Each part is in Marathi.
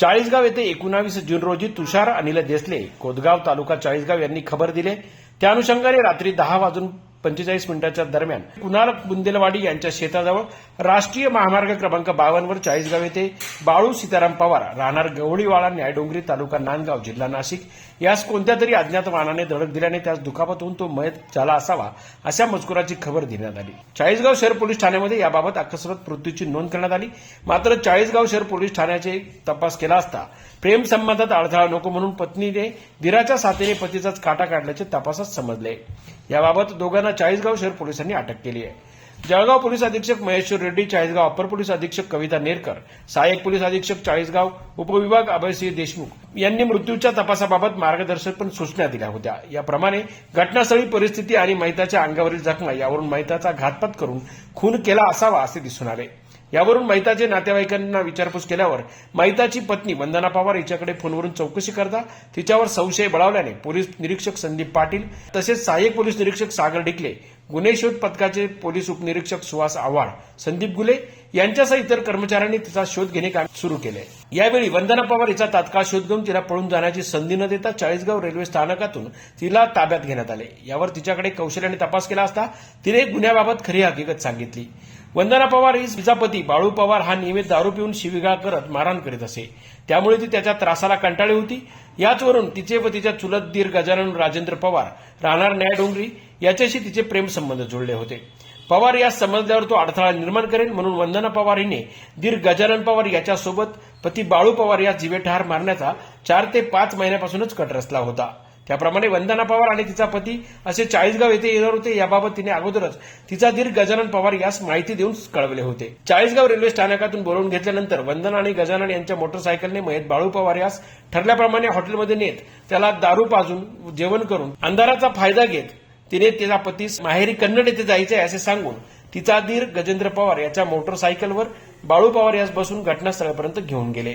चाळीसगाव येथे एकोणावीस जून रोजी तुषार अनिल देसले कोदगाव तालुका चाळीसगाव यांनी खबर दिले. त्या अनुषंगाने रात्री दहा वाजून पंचेचाळीस मिनिटाच्या दरम्यान कुणाल बुंदेलवाडी यांच्या शेताजवळ राष्ट्रीय महामार्ग क्रमांक बावनवर चाळीसगाव येथे बाळू सीताराम पवार राहणार गवळीवाळा न्यायडोंगरी तालुका नांदगाव जिल्हा नाशिक यास कोणत्या तरी अज्ञात वाहनाने धडक दिल्याने त्यास दुखापत होऊन तो मयत झाला असावा अशा मजकुराची खबर देण्यात आली. चाळीसगाव शहर पोलीस ठाण्यामध्ये याबाबत अकस्मात मृत्यूची नोंद करण्यात आली. मात्र चाळीसगाव शहर पोलीस ठाण्याचे तपास केला असता प्रेम संबंधात अडथळा नको म्हणून पत्नीने धीराच्या साथीने पतीचाच काटा काढल्याचे तपासात समजले. याबाबत दोघांना चाळीसगाव शहर पोलिसांनी अटक केली आहे. जळगाव पोलीस अधीक्षक महेश्वर रेड्डी चाळीसगाव अपर पोलीस अधीक्षक कविता नेरकर सहाय्यक पोलीस अधीक्षक चाळीसगाव उपविभाग अभयसिंह देशमुख यांनी मृत्यूच्या तपासाबाबत मार्गदर्शक सूचना दिल्या होत्या. याप्रमाणे घटनास्थळी परिस्थिती आणि मैताच्या अंगावरील जखमा यावरून मैताचा घातपात करून खून केला असावा असे दिसून आले. यावरून मैताचे नातेवाईकांना विचारपूस केल्यावर मैताची पत्नी वंदना पवार हिच्याकडे फोनवरून चौकशी करता तिच्यावर संशय बळावल्याने पोलीस निरीक्षक संदीप पाटील तसेच सहाय्यक पोलीस निरीक्षक सागर डिकले गुन्हे शोध पथकाचे पोलीस उपनिरीक्षक सुहास आव्हाड संदीप गुले यांच्यासह इतर कर्मचाऱ्यांनी तिचा शोध घेणे काम सुरू केले. यावेळी वंदना पवार हिचा तात्काळ शोध घेऊन तिला पळून जाण्याची संधी न देता चाळीसगाव रेल्वे स्थानकातून तिला ताब्यात घेण्यात आले. यावर तिच्याकडे कौशल्याने तपास केला असता तिने गुन्ह्याबाबत खरी हकीकत सांगितली. वंदना पवार ही विजापती. बाळू पवार हा नियमित दारू पिऊन शिवीगाळ करत मारहाण करीत असे. त्यामुळे ती त्याच्या त्रासाला कंटाळली होती. याचवरून तिचे व तिच्या चुलत दीर गजानन राजेंद्र पवार राहणार न्यायडोंगरी याच्याशी तिचे प्रेमसंबंध जुळले होते. पवार या समजल्यावर तो अडथळा निर्माण करेल म्हणून वंदना पवार हिने दीर गजानन पवार याच्यासोबत पती बाळू पवार या जीवेठार मारण्याचा चार ते पाच महिन्यापासूनच कट रचला होता. त्याप्रमाणे वंदना पवार आणि तिचा पती असे चाळीसगाव येथे येणार होते याबाबत तिने अगोदरच तिचा दीर गजानन पवार यास माहिती देऊन कळवले होते. चाळीसगाव रेल्वे स्थानकातून बोलवून घेतल्यानंतर वंदना आणि गजानन यांच्या मोटरसायकलने मयत बाळू पवार यास ठरल्याप्रमाणे हॉटेलमध्ये नेत त्याला दारू पाजून जेवण करून अंधाराचा फायदा घेत तिने तिचा पतीस माहेरी कन्नड येथे जायचे असे सांगून तिचा दीर गजेंद्र पवार याच्या मोटरसायकलवर बाळू पवार यास बसून घटनास्थळापर्यंत घेऊन गेले.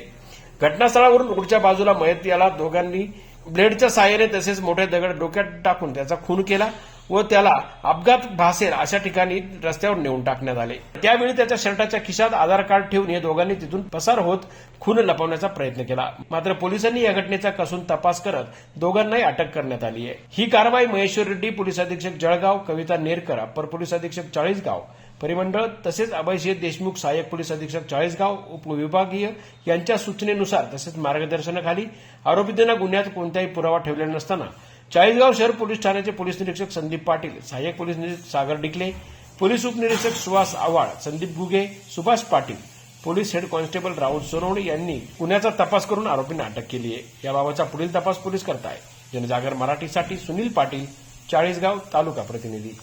घटनास्थळावरून रोडच्या बाजूला मयत याला दोघांनी ब्लेडच्या साहाय्याने तसेच मोठे दगड डोक्यात टाकून त्याचा खून केला. व त्याला अपघात भासेल अशा ठिकाणी रस्त्यावर नेऊन टाकण्यात आले. त्यावेळी त्याच्या शर्टाच्या खिशात आधार कार्ड ठेवून या दोघांनी तिथून पसार होत खून लपवण्याचा प्रयत्न केला. मात्र पोलिसांनी या घटनेचा कसून तपास करत दोघांनाही अटक करण्यात आली आहे. ही कारवाई महेश्वर रेड्डी पोलीस अधीक्षक जळगाव कविता नेरकर अप्पर पोलीस अधीक्षक चाळीसगाव परिमंडळ तसेच अभयसिंह देशमुख सहाय्यक पोलीस अधीक्षक चाळीसगाव उपविभागीय यांच्या सूचनेनुसार तसेच मार्गदर्शनाखाली आरोपींना गुन्ह्यात कोणताही पुरावा ठेवलेला नसताना चाळीसगाव शहर पोलीस ठाण्याचे पोलीस निरीक्षक संदीप पाटील सहाय्यक पोलीस निरीक्षक सागर डिकले पोलीस उपनिरीक्षक Suhas Avhad Sandeep Guge Subhash Patil police head constable Rahul Sonawane यांनी गुन्ह्याचा तपास करून आरोपींना अटक केली आहे. याबाबतचा पुढील तपास पोलीस करताय. जनजागर मराठीसाठी सुनील पाटील चाळीसगाव तालुका प्रतिनिधी.